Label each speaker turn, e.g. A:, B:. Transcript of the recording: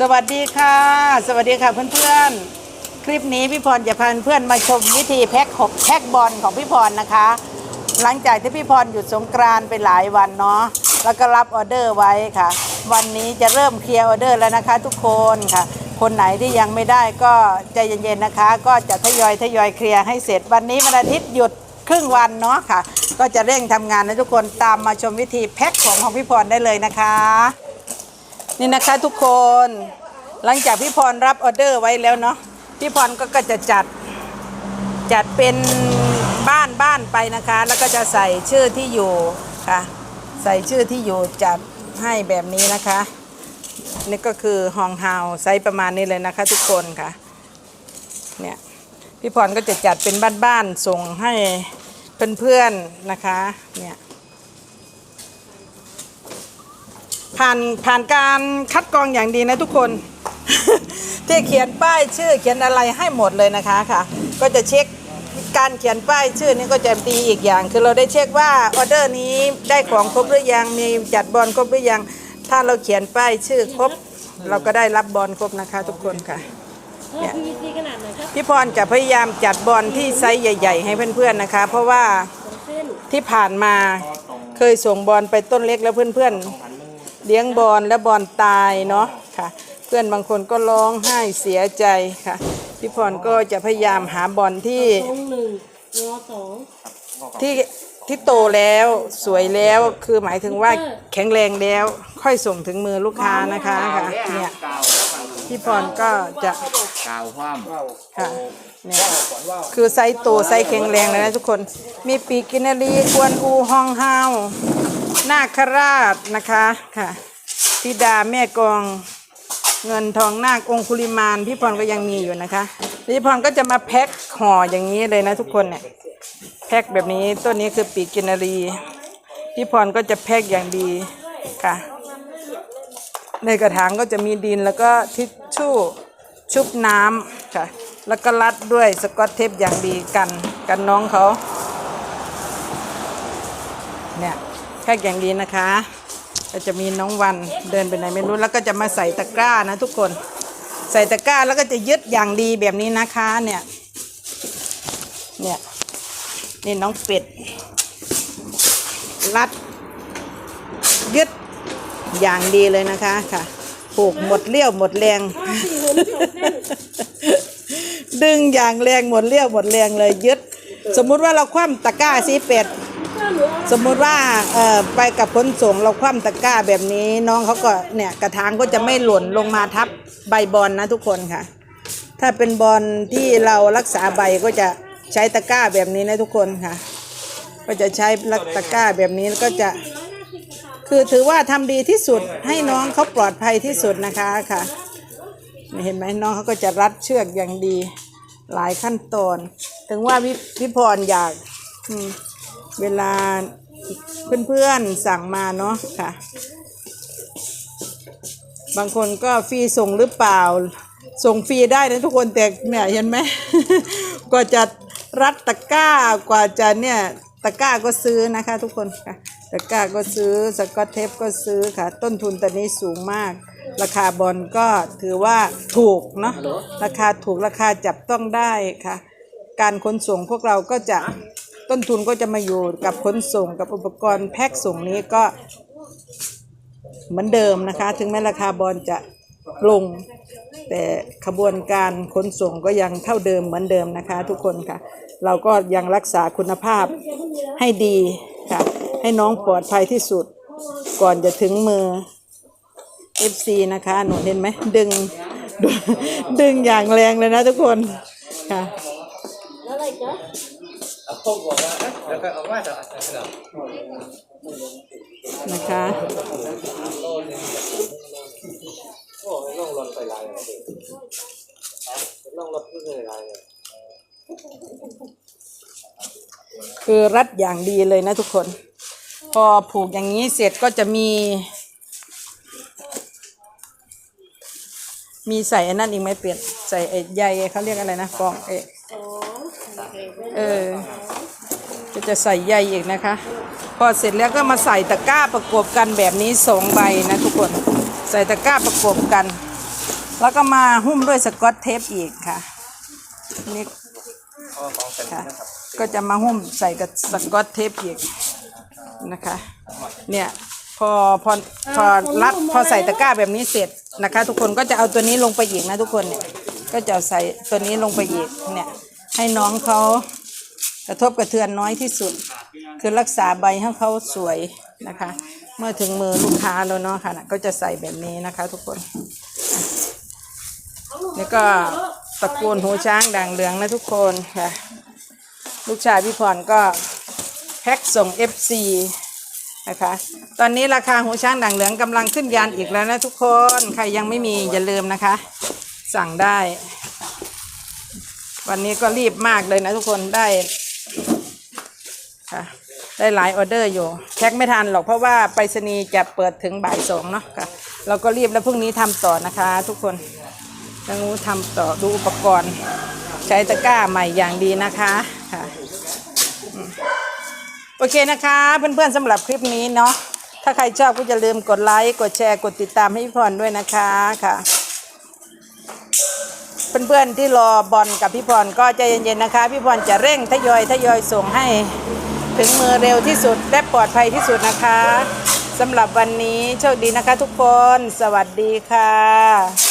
A: สวัสดีค่ะ สวัสดีค่ะเพื่อนๆ คลิปนี้พี่พรจะพาเพื่อนมาชมวิธีแพ็คหกแพ็คบอลของพี่พรนะคะ หลังจากที่พี่พรหยุดสงกรานไปหลายวันเนาะแล้วก็รับออเดอร์ไว้ค่ะ วันนี้จะเริ่มเคลียร์ออเดอร์แล้วนะคะ ทุกคนค่ะ คนไหนที่ยังไม่ได้ก็ใจเย็นๆนะคะ ก็จะทยอยทยอยเคลียร์ให้เสร็จวันนี้วันอาทิตย์หยุดครึ่งวันเนาะค่ะ ก็จะเร่งทำงานนะทุกคนตามมาชมวิธีแพ็คของของพี่พรได้เลยนะคะ นี่นะคะทุกคนหลังจากพี่พรรับออเดอร์ไว้แล้วเนาะพี่พรก็ก็จะจัดจัดเป็นบ้านบ้านไปนะคะ แล้วก็จะใส่ชื่อที่อยู่ค่ะ ใส่ชื่อที่อยู่จัดให้แบบนี้นะคะ นี่ก็คือห้องเฮาไซส์ประมาณนี้เลยนะคะ ทุกคนค่ะเนี่ยพี่พรก็จะจัดเป็นบ้านๆส่งให้เพื่อนๆนะคะเนี่ย ผ่านผ่านการคัดกรองอย่างดีนะทุกคน ที่เขียนป้ายชื่อเขียนอะไรให้หมดเลยนะคะค่ะ ก็จะเช็คการเขียนป้ายชื่อนี้ก็จะดีอีกอย่าง คือเราได้เช็คว่าออเดอร์นี้ได้ของครบหรือยังมีจัดบอลครบหรือยัง ถ้าเราเขียนป้ายชื่อครบ เราก็ได้รับบอลครบนะคะทุกคนค่ะ
B: เออ PVC ขนาดไหนครับ
A: พี่พรจะพยายามจัดบอลที่ไซส์ใหญ่ ๆ ให้เพื่อนๆนะคะ เพราะว่า
B: สองเส้น
A: ที่ผ่านมาเคยส่งบอลไปต้นเล็กแล้วเพื่อนๆ เลี้ยงบอลแล้วบอลตายเนาะค่ะ เพื่อนบางคนก็ร้องไห้เสียใจค่ะ พี่พรก็จะพยายามหาบอลที่
B: ตรงหนึ่งงอสอง
A: ที่ที่โตแล้วสวยแล้วคือหมายถึงว่าแข็งแรงแล้ว ค่อยส่งถึงมือลูกค้านะคะค่ะเนี่ยพี่พรก็จะ
C: กาวคว่
A: ค่ะเนี่ยคือไซส์โตไซส์แข็งแรงเลยนะทุกคน มีปีกกินนารีกวนอูฮองเฮา นาคราชนะคะค่ะธิดาแม่กองเงินทองนาคองคุลิมานพี่พรก็ยังมีอยู่นะคะพี่พรก็จะมาแพ็คห่ออย่างนี้เลยนะทุกคนเนี่ยแพ็คแบบนี้ต้นนี้คือปีกินารีพี่พรก็จะแพ็คอย่างดีค่ะ ในกระถางก็จะมีดินแล้วก็ทิชชู่ชุบน้ำค่ะ แล้วก็รัดด้วยสกอตเทปอย่างดีกัน กันน้องเขาเนี่ย แค่อย่างดีนะคะ ก็จะมีน้องวันเดินไปไหนไม่รู้แล้วก็จะมาใส่ตะกร้านะทุกคน ใส่ตะกร้าแล้วก็จะยึดอย่างดีแบบนี้นะคะเนี่ยเนี่ยนี่น้องเป็ดรัด ยึดอย่างดีเลยนะคะค่ะผูกหมดเลี้ยวหมดแรง ดึงอย่างแรงหมดเลี้ยวหมดแรงเลยยึด สมมุติว่าเราคว่ำตะกร้าสีเป็ด สมมุติว่าเอ่อไปกับขนส่งเราคว่ำตะกร้าแบบนี้น้องเขาก็เนี่ยกระถางก็จะไม่หล่นลงมาทับใบบอลนะทุกคนค่ะ ถ้าเป็นบอลที่เรารักษาใบก็จะใช้ตะกร้าแบบนี้นะทุกคนค่ะ ก็จะใช้ตะกร้าแบบนี้แล้วก็จะ คือถือว่าทำดีที่สุดให้น้องเขาปลอดภัยที่สุดนะคะค่ะ เห็นไหมน้องเขาก็จะรัดเชือกอย่างดีหลายขั้นตอน ถึงว่าพี่พี่พรอยาก อืม เวลาเพื่อนๆสั่งมาเนาะค่ะ บางคนก็ฟรีส่งหรือเปล่า ส่งฟรีได้นะทุกคนแต่เนี่ยเห็นไหมกว่าจะรัดตะกร้ากว่าจะเนี่ยตะกร้าก็ซื้อนะคะ ทุกคนค่ะตะกร้าก็ซื้อสกอตเทปก็ซื้อค่ะ ต้นทุนตอนนี้สูงมาก ราคาบอลก็ถือว่าถูกเนาะราคาถูกราคาจับต้องได้ค่ะ การขนส่งพวกเราก็จะ ต้นทุนก็จะมาอยู่กับขนส่งกับอุปกรณ์แพ็คส่งนี้ก็เหมือนเดิมนะคะ ถึงแม้ราคาบอลจะลง แต่ขบวนการขนส่งก็ยังเท่าเดิมเหมือนเดิมนะคะ ทุกคนค่ะ เราก็ยังรักษาคุณภาพให้ดีค่ะ ให้น้องปลอดภัยที่สุดก่อนจะถึงมือ FC นะคะ หนูเห็นไหมดึง ดึงดึงอย่างแรงเลยนะทุกคนค่ะ งบอกว่า
B: แล้วก็เอาว่าจะอัดส
A: นะคะ
C: โอ้ยน้องรอนไปลายเลยน้องรับเพื่อนลายเลย
A: คือรัดอย่างดีเลยนะทุกคน พอผูกอย่างนี้เสร็จก็จะมี มีใส่อันนั้นอีกไหมเปลี่ยนใส่ใยเขาเรียกอะไรนะฟองเอ
B: เอ
A: อ จะใส่ใยอีกนะคะ พอเสร็จแล้วก็มาใส่ตะกร้าประกบกันแบบนี้สองใบนะทุกคนใส่ตะกร้าประกบกัน แล้วก็มาหุ้มด้วยสกอตเทปอีกค่ะนี่
C: ข้อของเป็น
A: ค่ะ
C: นะครับ
A: ก็จะมาหุ้มใส่กับสกอตเทปอีกนะคะ เนี่ยพอพอพอรัดพอใส่ตะกร้าแบบนี้เสร็จนะคะ ทุกคนก็จะเอาตัวนี้ลงไปอีกนะทุกคนเนี่ยก็จะใส่ตัวนี้ลงไปอีกเนี่ยให้น้องเขา กระทบกระเทือนน้อยที่สุด คือรักษาใบให้เขาสวยนะคะ เมื่อถึงมือลูกค้าแล้วเนาะค่ะน่ะก็จะใส่แบบนี้นะคะ ทุกคนนี่ก็ตระกูลหูช้างด่างเหลืองนะทุกคนค่ะลูกชายพี่พรก็แพ็คส่ง FC นะคะ ตอนนี้ราคาหูช้างด่างเหลืองกำลังขึ้นยานอีกแล้วนะทุกคน ใครยังไม่มีอย่าลืมนะคะ สั่งได้ วันนี้ก็รีบมากเลยนะทุกคนได้ ค่ะ ได้หลายออเดอร์อยู่ แพ็คไม่ทันหรอกเพราะว่าไปรษณีย์จะเปิดถึงบ่ายสองเนาะค่ะ เราก็รีบแล้วพรุ่งนี้ทำต่อนะคะ ทุกคนยังรู้ทำต่อดูอุปกรณ์ ใช้ตะกร้าใหม่อย่างดีนะคะค่ะโอเคนะคะ เพื่อนๆสำหรับคลิปนี้เนาะถ้าใครชอบก็อย่าลืมกดไลค์กดแชร์กดติดตามให้พี่พรด้วยนะคะค่ะ เพื่อนๆที่รอบอลกับพี่พรก็ใจเย็นๆนะคะ พี่พรจะเร่งทยอยทยอยส่งให้ ถึงมือเร็วที่สุด และปลอดภัยที่สุดนะคะสำหรับวันนี้โชคดีนะคะทุกคน สวัสดีค่ะ